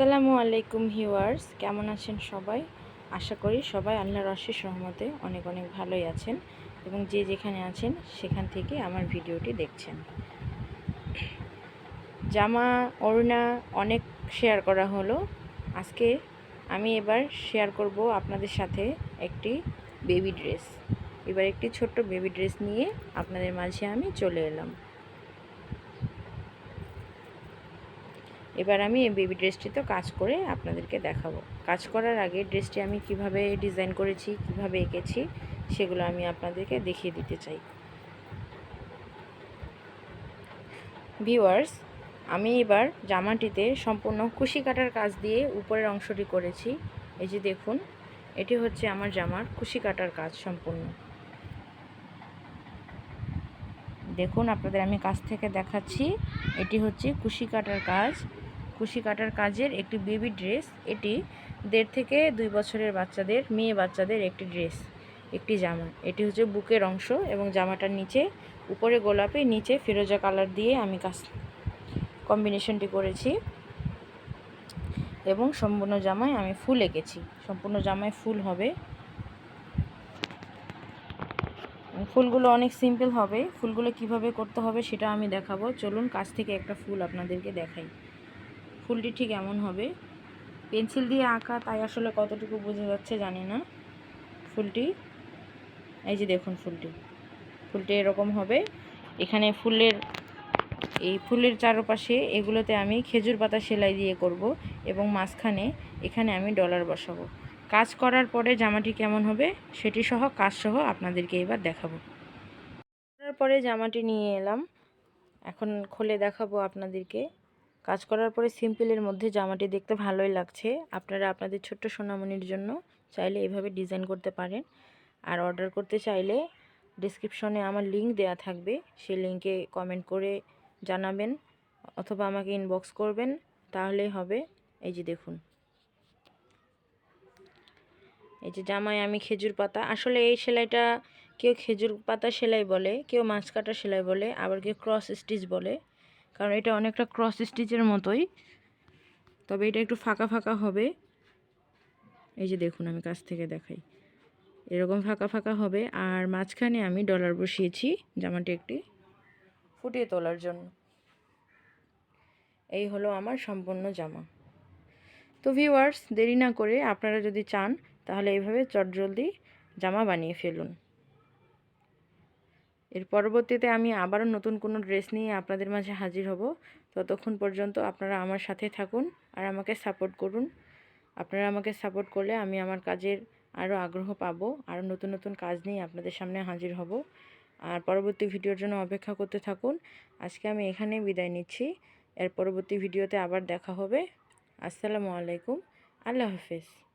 আসসালামু আলাইকুম ভিউয়ার্স, কেমন আছেন সবাই? আশা করি সবাই আল্লাহর অশেষ রহমতে অনেক অনেক ভালোই আছেন এবং যে যেখানে আছেন সেখান থেকে আমার ভিডিওটি দেখছেন। জামা অরুণা অনেক শেয়ার করা হলো। আজকে আমি এবার শেয়ার করব আপনাদের সাথে একটি বেবি ড্রেস। এবার একটি ছোট্ট বেবি ড্রেস নিয়ে আপনাদের মাঝে আমি চলে এলাম। এবার আমি এই বেবি ড্রেসটি তো কাজ করে আপনাদেরকে দেখাবো। কাজ করার আগে ড্রেসটি আমি কীভাবে ডিজাইন করেছি, কীভাবে এঁকেছি, সেগুলো আমি আপনাদেরকে দেখিয়ে দিতে চাই। ভিউয়ার্স আমি এবার জামাটিতে সম্পূর্ণ কুশি কাটার কাজ দিয়ে উপরের অংশটি করেছি। এই যে দেখুন, এটি হচ্ছে আমার জামার কুশি কাটার কাজ সম্পূর্ণ। দেখুন, আপনাদের আমি কাছ থেকে দেখাচ্ছি। এটি হচ্ছে কুশি কাটার কাজ। কুশি কাটার কাজের একটি বেবি ড্রেস। এটি দেড় থেকে দুই বছরের বাচ্চাদের, মেয়ে বাচ্চাদের একটি ড্রেস, একটি জামা। এটি হচ্ছে বুকের অংশ এবং জামাটার নিচে, উপরে গোলাপি, নিচে ফিরোজা কালার দিয়ে আমি কাজ কম্বিনেশনটি করেছি এবং সম্পূর্ণ জামায় আমি ফুল এঁকেছি। সম্পূর্ণ জামায় ফুল হবে। ফুলগুলো অনেক সিম্পল হবে। ফুলগুলো কীভাবে করতে হবে সেটা আমি দেখাবো। চলুন, কাছ থেকে একটা ফুল আপনাদেরকে দেখাই। ফুলটি ঠিক এমন হবে। পেন্সিল দিয়ে আঁকা, তাই আসলে কতটুকু বোঝা যাচ্ছে জানি না। ফুলটি, এই যে দেখুন ফুলটি। ফুলটি এরকম হবে। এখানে ফুলের, এই ফুলের চারপাশে এগুলোতে আমি খেজুর পাতা সেলাই দিয়ে করব এবং মাঝখানে এখানে আমি ডলার বসাবো। কাজ করার পরে জামাটি কেমন হবে সেটি সহ, কাজ সহ আপনাদেরকে এবার দেখাবো। করার পরে জামাটি নিয়ে এলাম। এখন খুলে দেখাবো আপনাদেরকে। কাজ করার পরে সিম্পলের মধ্যে জামাটি দেখতে ভালোই লাগছে। আপনারা আপনাদের ছোট্ট সোনামণির জন্য চাইলে এভাবে ডিজাইন করতে পারেন। আর অর্ডার করতে চাইলে ডিসক্রিপশনে আমার লিঙ্ক দেয়া থাকবে। সেই লিঙ্কে কমেন্ট করে জানাবেন অথবা আমাকে ইনবক্স করবেন, তাহলেই হবে। এই যে দেখুন। এই যে জামায় আমি খেজুর পাতা। আসলে এই সেলাইটা কেউ খেজুর পাতা সেলাই বলে, কেউ মাছ কাটা সেলাই বলে, আবার কেউ ক্রস স্টিচ বলে। কারণ এটা অনেকটা ক্রস স্টিচের মতোই। তবে এটা একটু ফাঁকা ফাঁকা হবে। এই যে দেখুন, আমি কাছ থেকে দেখাই। এরকম ফাঁকা ফাঁকা হবে। আর মাঝখানে আমি ডলার বসিয়েছি জামাটি একটি ফুটিয়ে তোলার জন্য। এই হলো আমার সম্পূর্ণ জামা। তো ভিউয়ার্স দেরি না করে আপনারা যদি চান, তাহলে এইভাবে চটজলদি জামা বানিয়ে ফেলুন। এর পরবর্তীতে আমি আবারও নতুন কোনো ড্রেস নিয়ে আপনাদের মাঝে হাজির হব। ততক্ষণ পর্যন্ত আপনারা আমার সাথে থাকুন আর আমাকে সাপোর্ট করুন। আপনারা আমাকে সাপোর্ট করলে আমি আমার কাজের আরও আগ্রহ পাবো, আরও নতুন নতুন কাজ নিয়ে আপনাদের সামনে হাজির হব। আর পরবর্তী ভিডিওর জন্য অপেক্ষা করতে থাকুন। আজকে আমি এখানেই বিদায় নিচ্ছি। এর পরবর্তী ভিডিওতে আবার দেখা হবে। আসসালামু আলাইকুম। আল্লাহ হাফেজ।